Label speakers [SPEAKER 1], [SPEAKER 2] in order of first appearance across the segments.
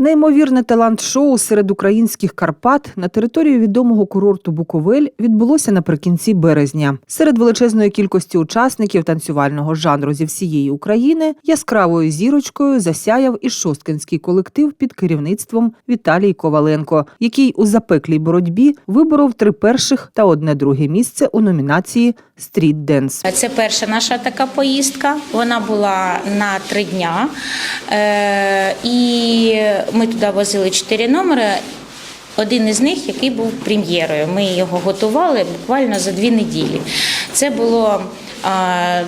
[SPEAKER 1] Неймовірне талант-шоу серед українських Карпат на території відомого курорту Буковель відбулося наприкінці березня. Серед величезної кількості учасників танцювального жанру зі всієї України яскравою зірочкою засяяв і шосткинський колектив під керівництвом Віталій Коваленко, який у запеклій боротьбі виборов три перших та одне друге місце у номінації Стріт Денс.
[SPEAKER 2] Це перша наша така поїздка. Вона була на три дня. Е, І ми туди возили чотири номери. Один із них, який був прем'єрою. Ми його готували буквально за дві неділі. Це було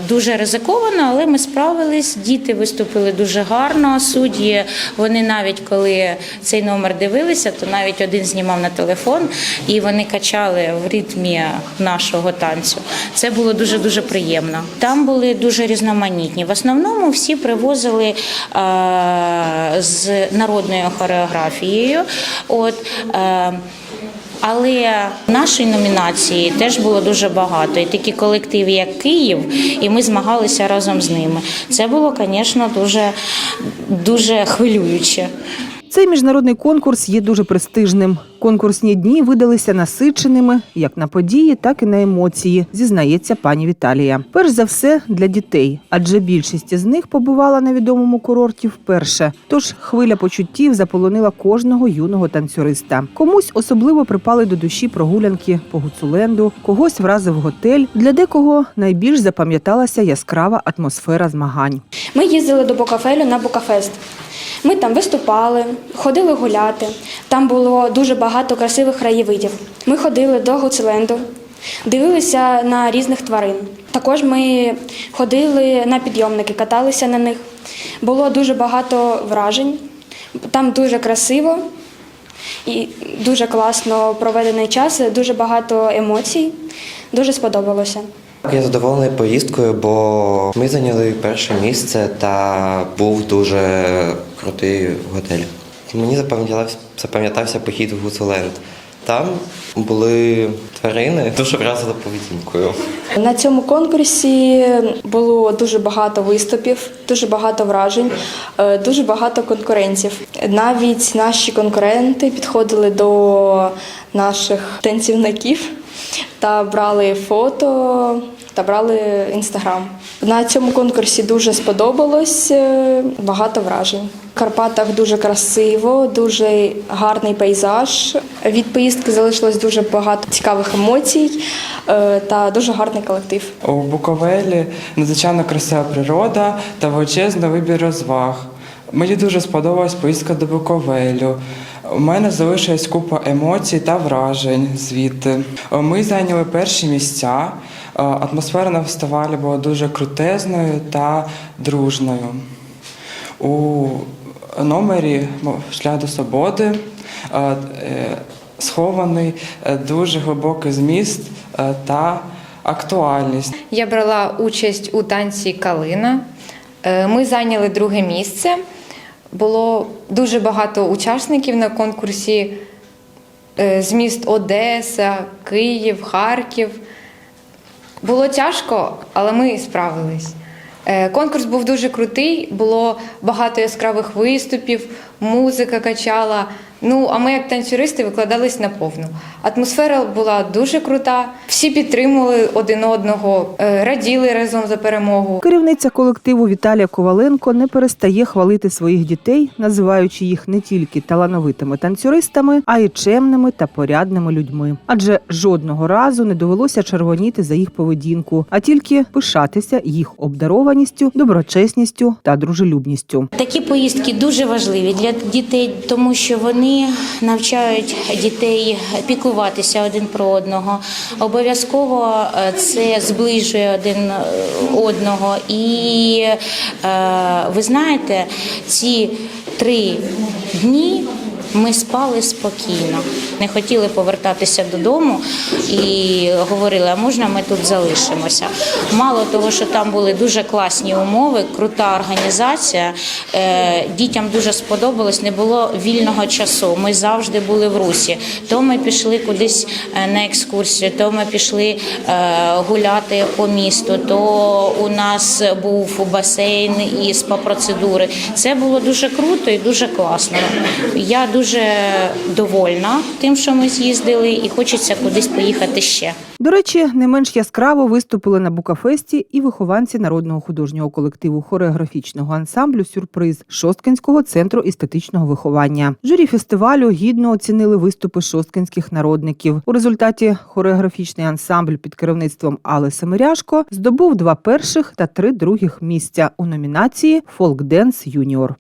[SPEAKER 2] дуже ризиковано, але ми справились. Діти виступили дуже гарно. Судді вони навіть коли цей номер дивилися, то навіть один знімав на телефон і вони качали в ритмі нашого танцю. Це було дуже дуже приємно. Там були дуже різноманітні. В основному всі привозили з народною хореографією. От але нашої номінації теж було дуже багато. І такі колективи, як Київ, і ми змагалися разом з ними. Це було, звісно, дуже, дуже хвилююче.
[SPEAKER 1] Цей міжнародний конкурс є дуже престижним. Конкурсні дні видалися насиченими як на події, так і на емоції, зізнається пані Віталія. Перш за все для дітей, адже більшість із них побувала на відомому курорті вперше. Тож хвиля почуттів заполонила кожного юного танцюриста. Комусь особливо припали до душі прогулянки по Гуцуленду, когось вразив готель. Для декого найбільш запам'яталася яскрава атмосфера змагань.
[SPEAKER 3] Ми їздили до Бокафелю на Бокафест. Ми там виступали, ходили гуляти. Там було дуже багато красивих краєвидів. Ми ходили до Гуцеленду, дивилися на різних тварин. Також ми ходили на підйомники, каталися на них. Було дуже багато вражень. Там дуже красиво і дуже класно проведений час, дуже багато емоцій. Дуже сподобалося.
[SPEAKER 4] Я задоволений поїздкою, бо ми зайняли перше місце та був дуже крутий готель. Мені запам'ятався, запам'ятався похід в Гуцуленд. Там були тварини, дуже вразили поведінкою.
[SPEAKER 3] На цьому конкурсі було дуже багато виступів, дуже багато вражень, е, дуже багато конкурентів. Навіть наші конкуренти підходили до наших танцівників та брали фото та брали інстаграм. На цьому конкурсі дуже сподобалось е, багато вражень. В Карпатах дуже красиво, дуже гарний пейзаж. Від поїздки залишилось дуже багато цікавих емоцій е, та дуже гарний колектив.
[SPEAKER 5] У Буковелі надзвичайно красива природа та величезний вибір розваг. Мені дуже сподобалась поїздка до Буковелю. У мене залишилась купа емоцій та вражень звідти. Ми зайняли перші місця. Е, Атмосфера на фестивалі була дуже крутезною та дружною. У номері Шлях до свободи е, е, схований е, дуже глибокий зміст е, та актуальність.
[SPEAKER 6] Я брала участь у танці Калина. Е, Ми зайняли друге місце. Було дуже багато учасників на конкурсі е, з міст Одеса, Київ, Харків. Було тяжко, але ми справились. Е, Конкурс був дуже крутий, було багато яскравих виступів, музика качала. Ну, а ми, як танцюристи, викладались на повну. Атмосфера була дуже крута, всі підтримували один одного, е, раділи разом за перемогу.
[SPEAKER 1] Керівниця колективу Віталія Коваленко не перестає хвалити своїх дітей, називаючи їх не тільки талановитими танцюристами, а й чемними та порядними людьми. Адже жодного разу не довелося червоніти за їх поведінку, а тільки пишатися їх обдарованістю, доброчесністю та дружелюбністю.
[SPEAKER 2] Такі поїздки дуже важливі для дітей, тому що вони навчають дітей піклуватися один про одного. Обов'язково е, це зближує один е, одного. І е, ви знаєте, ці три дні. Ми спали спокійно, не хотіли повертатися додому і говорили, а можна ми тут залишимося. Мало того, що там були дуже класні умови, крута організація. е, Дітям дуже сподобалось, не було вільного часу. Ми завжди були в русі. То ми пішли кудись е, на екскурсію, то ми пішли е, гуляти по місту, то у нас був басейн і спа-процедури. Це було дуже круто і дуже класно. Я дуже довольна тим, що ми з'їздили, і хочеться кудись поїхати ще.
[SPEAKER 1] До речі, не менш яскраво виступили на Букафесті і вихованці народного художнього колективу хореографічного ансамблю Сюрприз Шосткинського центру естетичного виховання. Журі фестивалю гідно оцінили виступи шосткинських народників. У результаті хореографічний ансамбль під керівництвом Алли Семиряшко здобув два перших та три других місця у номінації Фолк Денс Юніор.